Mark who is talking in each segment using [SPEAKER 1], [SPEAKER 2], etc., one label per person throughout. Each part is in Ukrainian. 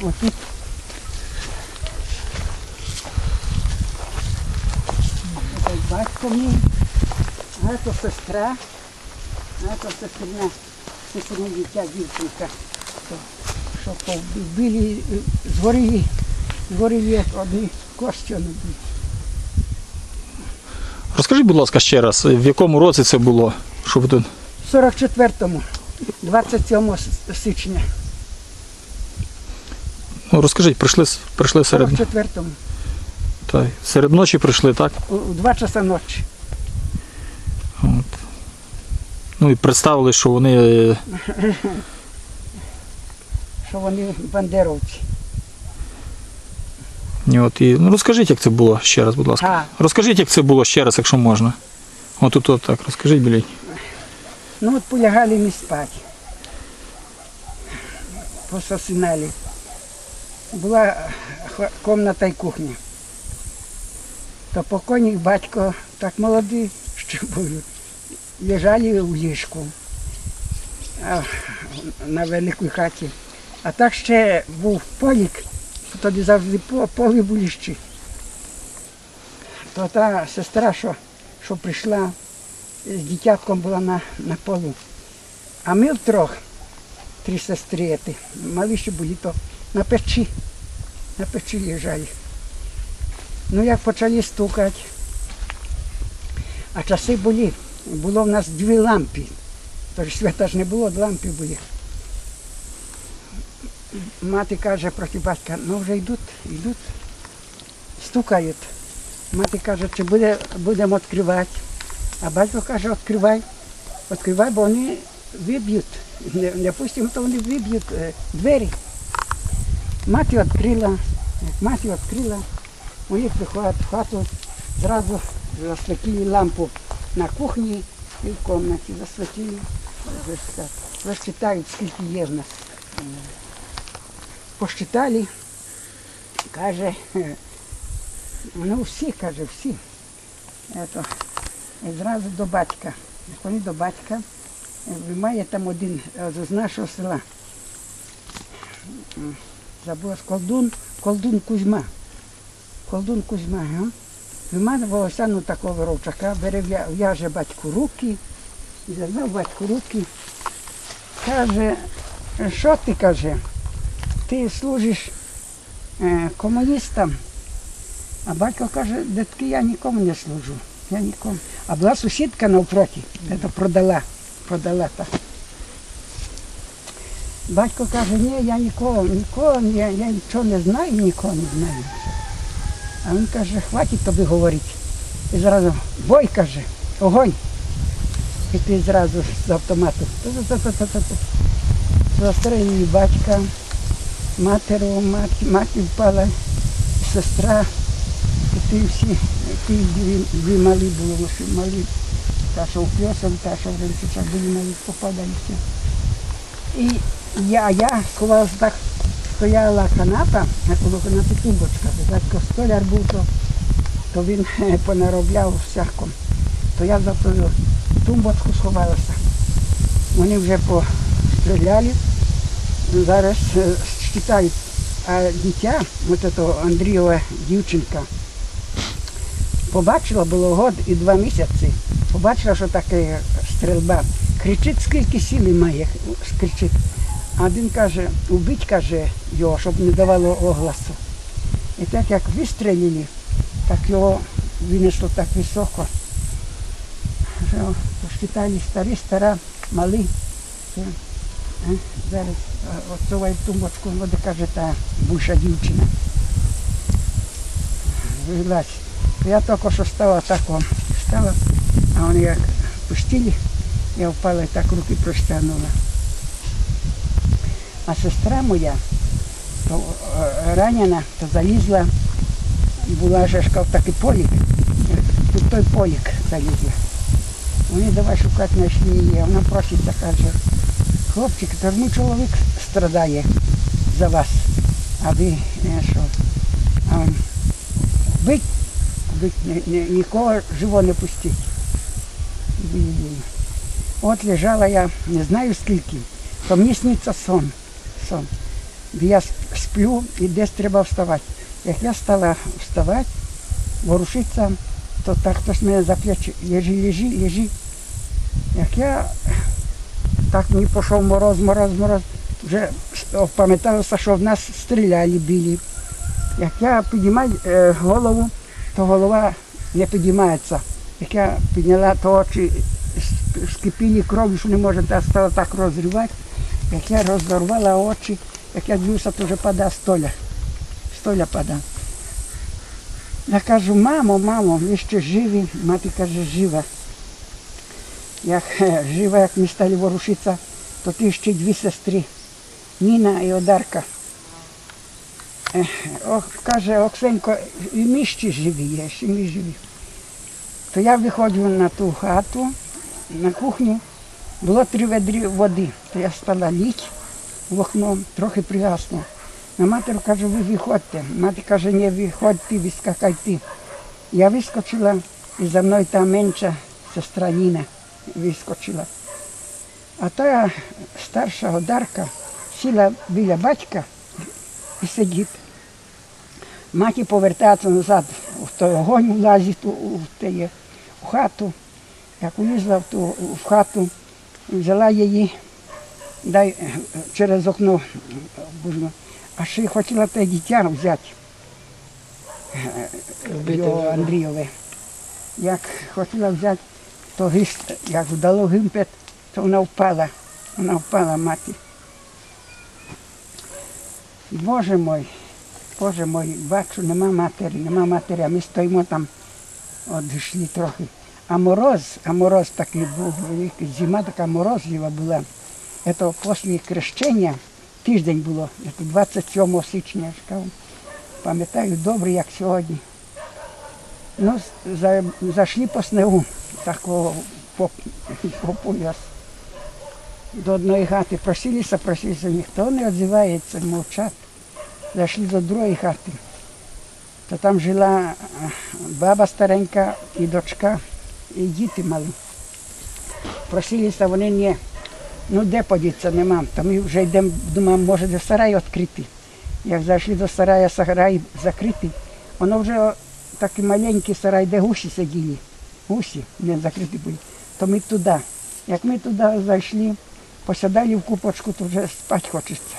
[SPEAKER 1] Отут. Це батько мій, а це сестра, а це сестрина, сестрина дитя дівчинка. Що, е, згоріли, згоріли одні кості вони.
[SPEAKER 2] Розкажіть, будь ласка, ще раз, в якому році це було? Що ви тут?
[SPEAKER 1] В 44-му, 27 січня,
[SPEAKER 2] Ну, розкажіть, прийшли, прийшли
[SPEAKER 1] в
[SPEAKER 2] серед,
[SPEAKER 1] 44-му,
[SPEAKER 2] та, серед ночі прийшли, так?
[SPEAKER 1] у, 2 часа ночі.
[SPEAKER 2] От. Ну і представили, що вони е,
[SPEAKER 1] що вони бандеровці.
[SPEAKER 2] от, і, ну, розкажіть, як це було ще раз, будь ласка.
[SPEAKER 1] А,
[SPEAKER 2] Розкажіть, як це було ще раз, якщо можна. От тут от так, розкажіть, білій.
[SPEAKER 1] ну от полягали ми спати. Пососинали. Була х- комната і кухня. То покойник батько, так молодий, що були, лежали у ліжку на великій хаті. А так ще був полік, тоді завжди по- полі були ще. То та сестра, що, що прийшла з дитятком була на, на полу. А ми втрьох, три сестри, малі ще були, то на печі, на печі лежали. Ну як почали стукати, а часи були, було в нас дві лампи. Тож свята ж не було, лампи були. Мати каже проти батька, ну вже йдуть, йдуть, стукають. Мати каже, чи буде, будемо відкривати. А батько каже, відкривай, відкривай, бо вони виб'ють. Не, не пустимо, то вони виб'ють е, двері. Мати відкрила, як мати відкрила, вони приходять в хату, зразу засвітили лампу на кухні і в кімнаті засвітили. Розчитають, скільки є в нас. Посчитали, каже, ну всі, каже, всі. Ето, і зразу до батька. Вони до батька. е, Має там один е, з нашого села. М, колдун, колдун Кузьма. Колдун Кузьма. Га? Вимає волосяну такого ровчака, бере в'яже батьку руки, зав'яв батьку руки. Каже, що ти каже? Ти служиш е, комуністам. А батько каже, дитки, я нікому не служу. Я нікому. А була сусідка навпроти, це продала, продала так. Батько каже, ні, я нікого, нікого, ні, я нічого не знаю, нікого не знаю. А він каже, хватить тобі говорити. І зразу, бой, каже, огонь. І ти зразу з автомату. Та-та-та-та-та-та. Її батька, матеру, мати, мати впала, сестра. І ті всі, ті дві, дві малі було, що малі. Та, що в пьосом, та, що в Ремчичах були малі, попадали. І я, я сховалася так, стояла канапа, а тумбочка. бо Батько столяр був, то, то він е, понаробляв всяком. То я за тою тумбочку сховалася. Вони вже постріляли, зараз е, считають, а дитя, от це Андрієва дівчинка, побачила, було год і два місяці, побачила, що таке стрільба. Кричить, скільки сили має, кричить. А один каже, убить, каже його, щоб не давало огласу. І так як вистрілили, так його винесло так високо. Що посчитали старі, стара, малі. Е, Зараз отцоваю тумбочку, води каже, та буша дівчина. Вилазь. Я тільки що стала так, стала, а вони як пустили, я впала і так руки простягнула. А сестра моя, то е, ранена, то залізла, була ж такий полік, тут той полік залізла. Вони давай шукати знайшли її, вона проситься, каже, хлопчик, то мій чоловік страдає за вас. А ви е, що? Бить, бить, ні- ні- нікого живо не пустіть. От лежала я не знаю скільки, то мені сниться сон. Сон. Я сплю. і десь треба вставати. Як я стала вставати, ворушитися, то так хтось мене за плечі, лежи, лежи, лежи. Як я так мені пішов мороз, мороз, мороз, вже пам'яталося, що в нас стріляли, білі. Як я піднімаю е, голову, то голова не піднімається. Як я підняла, то очі скипіли кров'ю, що не може, та стала так розривати. Як я розорвала очі, як я дивлюся, то вже падає столя. Столя падає. Я кажу, мамо, мамо, ви ще живі? Мати каже, жива. Як жива, як ми стали ворушитися, то ти ще дві сестри, Ніна і Одарка. Ох, каже, Оксенько, і ми ще живі є, ще ми живі. То я виходжу на ту хату, на кухню, було три ведрі води. То я стала літь в окно, трохи пригасно. На матір кажу, ви виходьте. Мати каже, не виходь ти, вискакай ти. Я вискочила, і за мною та менша сестра Ніна вискочила. А та старша Одарка сіла біля батька і сидить. Маті повертається назад, в той огонь влазить у, у, теє, у хату. Як улізла в, ту, в хату, взяла її, дай е, через окно, а ще й хотіла те дитя взяти. е,
[SPEAKER 3] Вбити
[SPEAKER 1] його. Андрійове. Як хотіла взяти, то гис, як вдало гимпет, то вона впала. Вона впала мати. Боже мой, Боже мой, бачу, нема матері, нема матері, а ми стоїмо там, от йшли трохи. А мороз, а мороз такий був зима така морозлива була. Це після хрещення, тиждень було, 27 січня, я. Пам'ятаю добре, як сьогодні. Ну, за, зайшли по снегу, такого по, по пояс. До одної хати просилися, просилися, ніхто не відзивається, мовчать. Зайшли до другої хати. То там жила баба старенька і дочка, діти мали. Просилися, вони ні. Ну де подіться, нема. То ми вже йдемо, думаємо, може де сарай відкрити. Як зайшли до сарая, сарай закритий, воно вже такий маленький сарай, де гусі сиділи. Гусі не закриті були. То ми туди. Як ми туди зайшли, посідали в купочку, то вже спати хочеться.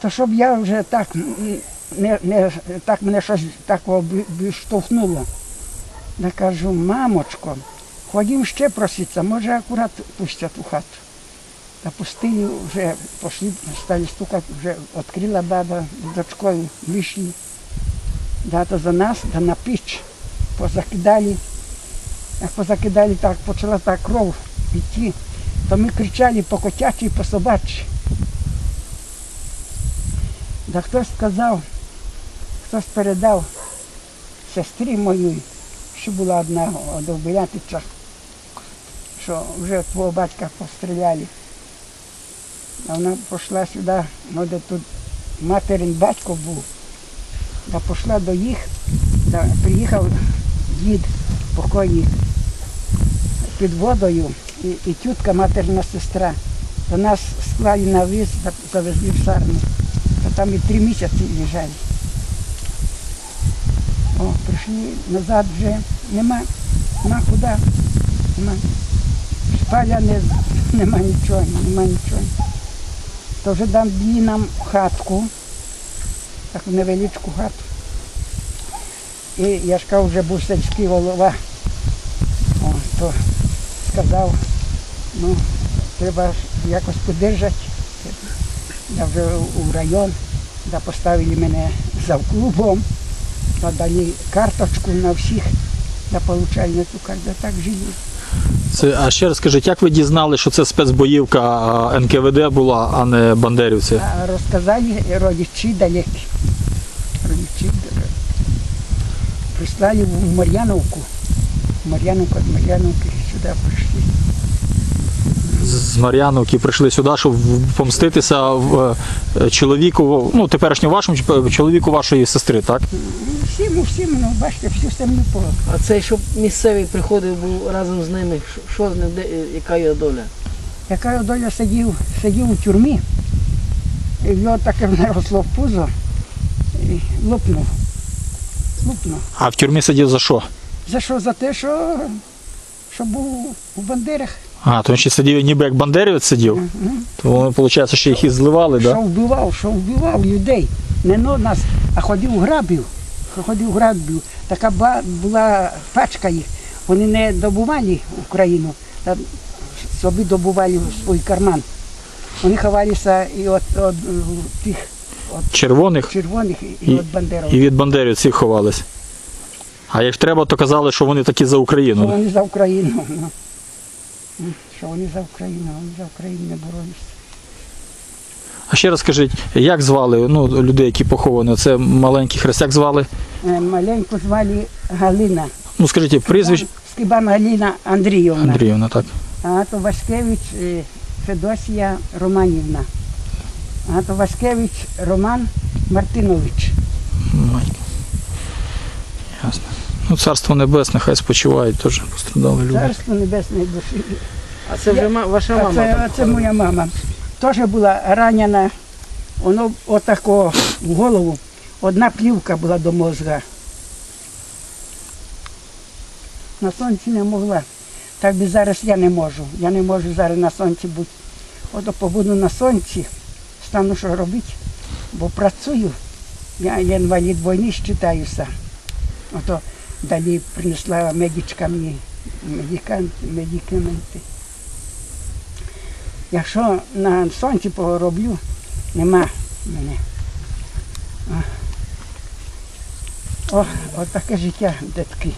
[SPEAKER 1] То щоб я вже так не, не так мене щось такого бі- бі- штовхнуло. Я кажу, мамочко, ходім ще проситься, може акурат пустять у хату. Та пустили вже, пішли, стали стукати, вже відкрила баба з дочкою, вийшли. Да, то за нас, да на піч позакидали. Як позакидали, так почала та кров йти, то ми кричали по котячі, по собачі. Да хтось сказав, хтось передав сестрі моїй, що була одна одовбилятиця, що вже твого батька постріляли. А вона пішла сюди, ну де тут материн батько був. Да пішла до їх, да, приїхав дід покойник під водою і, і тітка материна сестра. До нас склали на віз, завезли в сарну. Та там і три місяці лежали. О, прийшли назад вже нема, нема куди, нема. Спаля не, нема нічого, нема нічого. То вже дам нам хатку, таку невеличку хату. І я ж кажу, вже був сільський голова. О, то сказав, ну, треба якось подержати. Я вже у район, да поставили мене за клубом, да карточку на всіх, получали на ту карту, так жили.
[SPEAKER 2] Це, а ще раз скажіть, як ви дізнали, що це спецбоївка НКВД була, а не бандерівці?
[SPEAKER 1] А розказали родичі далекі. Родичі прислали в Мар'яновку. В Мар'яновку, від Мар'яновки сюди прийшли.
[SPEAKER 2] З- З Мар'яновки прийшли сюди, щоб помститися в е, чоловіку, ну теперішньому вашому чоловіку вашої сестри, так?
[SPEAKER 1] Всім, всім, ну бачите, всю сім'ю по.
[SPEAKER 3] А цей, щоб місцевий приходив був разом з ними, що- з ним, де, яка його доля?
[SPEAKER 1] Яка доля сидів, сидів у тюрмі, І в нього таке наросло в пузо і лопнув. Лопнув.
[SPEAKER 2] А в тюрмі сидів за що?
[SPEAKER 1] За що? За те, що, що був у бандерах.
[SPEAKER 2] А, то він ще сидів ніби як бандерівець сидів.
[SPEAKER 1] Мгм.
[SPEAKER 2] То вони, виходить, ще їх і зливали,
[SPEAKER 1] Що
[SPEAKER 2] да?
[SPEAKER 1] вбивав, що вбивав людей. Не но нас, а ходив грабів. Ходив грабів. Така була пачка їх. Вони не добували Україну, а собі добували свій карман. Вони ховалися і от, от, тих
[SPEAKER 2] Червоних
[SPEAKER 1] червоних, і,
[SPEAKER 2] І-
[SPEAKER 1] от бандерів.
[SPEAKER 2] і від бандерівців ховались. А як треба, то казали, що вони такі за
[SPEAKER 1] Що
[SPEAKER 2] Україну.
[SPEAKER 1] вони за Україну. ну. Що вони за Україну, вони за Україну не боролися.
[SPEAKER 2] А ще раз скажіть, як звали ну, людей, які поховані? Це маленький хрест, як звали?
[SPEAKER 1] Е, Маленьку звали Галина.
[SPEAKER 2] Ну скажіть, прізвище
[SPEAKER 1] Скибан Галина Андріївна.
[SPEAKER 2] Андріївна, так.
[SPEAKER 1] А то Васькевич е, Федосія Романівна. А то Васькевич Роман Мартинович.
[SPEAKER 2] Ясно. Ну, царство небесне, хай спочивають, теж пострадали люди.
[SPEAKER 1] Царство небесної душі.
[SPEAKER 3] А це вже ваша
[SPEAKER 1] А
[SPEAKER 3] мама.
[SPEAKER 1] це,
[SPEAKER 3] так
[SPEAKER 1] це моя мама. Теж була ранена, воно отако в голову. Одна плівка була до мозга. На сонці не могла. Так би зараз я не можу. Я не можу зараз на сонці бути. Ото побуду на сонці, стану що робити, бо працюю. Я, інвалід війни считаюся. Ото далі принесла медичка мені медикаменти. Якщо на сонці пороблю, нема мене. О, от таке життя, дітки.